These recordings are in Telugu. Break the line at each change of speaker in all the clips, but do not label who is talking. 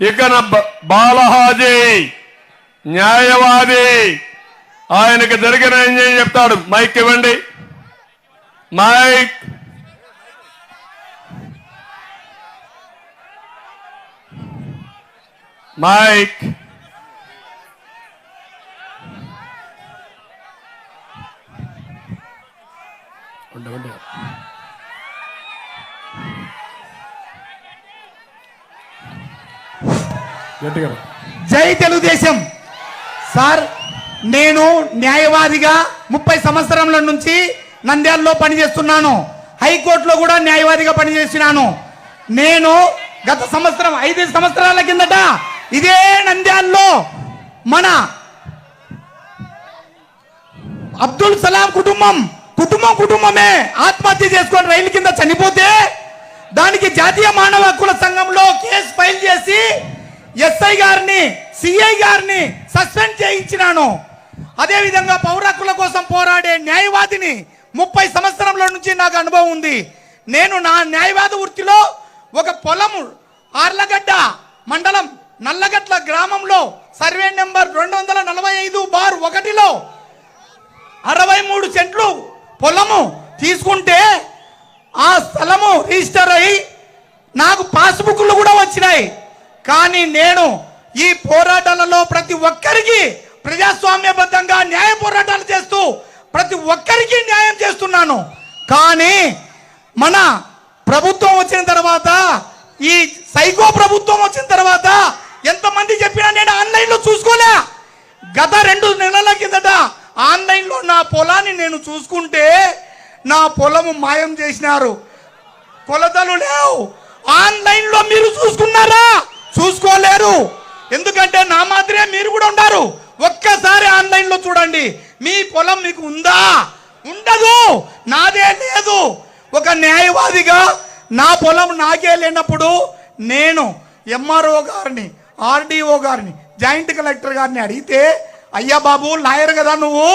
ఇక బాలహాజీ న్యాయవాది. ఆయనకు జరిగిన ఏం చెప్తాడు. మైక్ ఇవ్వండి. మైక్. మైక్. ఉండు,
జై తెలుగుదేశం. సార్ నేను న్యాయవాదిగా ముప్పై సంవత్సరంల నుంచి నంద్యాలలో పనిచేస్తున్నాను. హైకోర్టులో కూడా న్యాయవాదిగా పనిచేసినాను. నేను గత సంవత్సరం ఐదు సంవత్సరాల కిందట ఇదే నంద్యాలలో మన అబ్దుల్ సలాం కుటుంబం కుటుంబం కుటుంబమే ఆత్మహత్య చేసుకొని రైలు కింద చనిపోతే దానికి జాతీయ మానవ హక్కుల సంఘంలో కేసు ఫైల్ చేసి ఎస్ఐ గారిని సిఐ గారిని సస్పెండ్ చేయించినాను. అదే విధంగా కోసం పోరాడే న్యాయవాదిని ముప్పై సంవత్సరంలో నుంచి నాకు అనుభవం ఉంది. నేను నా న్యాయవాద వృత్తిలో ఒక పొలము ఆర్లగడ్డ మండలం నల్లగట్ల గ్రామంలో సర్వే నెంబర్ రెండు వందల నలభై ఐదు బార్ ఒకటిలో అరవై మూడు సెంట్లు పొలము తీసుకుంటే ఆ స్థలము రిజిస్టర్ అయి నాకు పాస్బుక్లు కూడా వచ్చినాయి. కానీ నేను ఈ పోరాటాలలో ప్రతి ఒక్కరికి ప్రజాస్వామ్యబద్ధంగా న్యాయ పోరాటాలు చేస్తూ ప్రతి ఒక్కరికి న్యాయం చేస్తున్నాను. కానీ మన ప్రభుత్వం వచ్చిన తర్వాత ఈ సైకో ప్రభుత్వం వచ్చిన తర్వాత ఎంతమంది చెప్పినా నేను ఆన్లైన్లో చూసుకోలే. గత రెండు నెలల కిందట ఆన్లైన్లో నా పొలాన్ని నేను చూసుకుంటే నా పొలము మాయం చేసినారు. కొలతలు లేవు. ఆన్లైన్లో మీరు చూసుకున్నారా? చూసుకోలేరు. ఎందుకంటే నా మాదిరే మీరు కూడా ఉన్నారు ఒక్కసారి ఆన్లైన్లో చూడండి. మీ పొలం మీకు ఉందా? ఉండదు. నాదే లేదు. ఒక న్యాయవాదిగా నా పొలం నాకే లేనప్పుడు నేను ఎంఆర్ఓ గారిని ఆర్డీఓ గారిని జాయింట్ కలెక్టర్ గారిని అడిగితే అయ్యా బాబు లాయర్ కదా నువ్వు?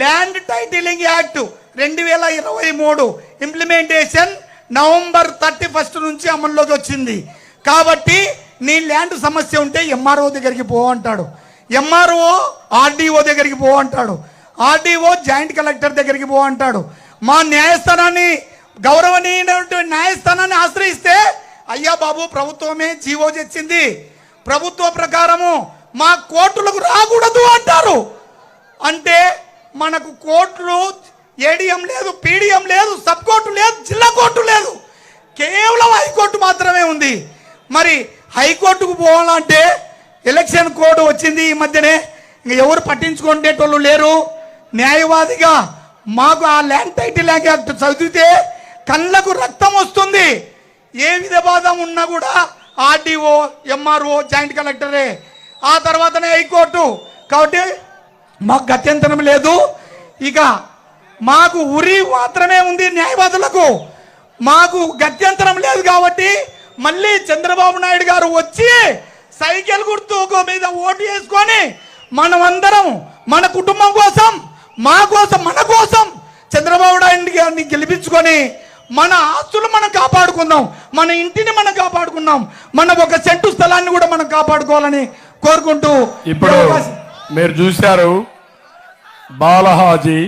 ల్యాండ్ టైటిలింగ్ యాక్ట్ రెండు వేల ఇరవై మూడు ఇంప్లిమెంటేషన్ నవంబర్ థర్టీ ఫస్ట్ నుంచి అమల్లోకి వచ్చింది. కాబట్టి నీ ల్యాండ్ సమస్య ఉంటే ఎంఆర్ఓ దగ్గరికి పో అంటాడు. ఎంఆర్ఓ ఆర్డీఓ దగ్గరికి పో అంటాడు. ఆర్డీఓ జాయింట్ కలెక్టర్ దగ్గరికి పో అంటాడు. మా న్యాయస్థానాన్ని గౌరవనీయమైనటువంటి న్యాయస్థానాన్ని ఆశ్రయిస్తే అయ్యా బాబు ప్రభుత్వమే జీవో తెచ్చింది. ప్రభుత్వ ప్రకారము మా కోర్టులకు రాకూడదు అంటారు. అంటే మనకు కోర్టులు ఏడిఎం లేదు పీడిఎం లేదు సబ్ కోర్టు లేదు జిల్లా కోర్టు లేదు. కేవలం హైకోర్టు మాత్రమే ఉంది. మరి హైకోర్టుకు పోవాలంటే ఎలక్షన్ కోడ్ వచ్చింది ఈ మధ్యనే. ఇంక ఎవరు పట్టించుకునేటోళ్ళు లేరు. న్యాయవాదిగా మాకు ఆ ల్యాండ్ టైటిల్ యాక్ట్ చదివితే కళ్ళకు రక్తం వస్తుంది. ఏ విధ బాధం ఉన్నా కూడా ఆర్డీఓ ఎంఆర్ఓ జాయింట్ కలెక్టరే. ఆ తర్వాతనే హైకోర్టు. కాబట్టి మాకు గత్యంతరం లేదు. ఇక మాకు ఉరి మాత్రమే ఉంది న్యాయవాదులకు. మాకు గత్యంతరం లేదు కాబట్టి మళ్ళీ చంద్రబాబు నాయుడు గారు వచ్చి సైకిల్ గుర్తు మీద ఓటు వేసుకొని మనమందరం మన కుటుంబం కోసం మా కోసం మన కోసం చంద్రబాబు నాయుడు గారిని గెలిపించుకొని మన ఆస్తులు మనం కాపాడుకుందాం మన ఇంటిని మనం కాపాడుకుందాం మన ఒక సెంటు స్థలాన్ని కూడా మనం కాపాడుకోవాలని కోరుకుంటూ
ఇప్పుడు మీరు చూశారు బాలహాజీ.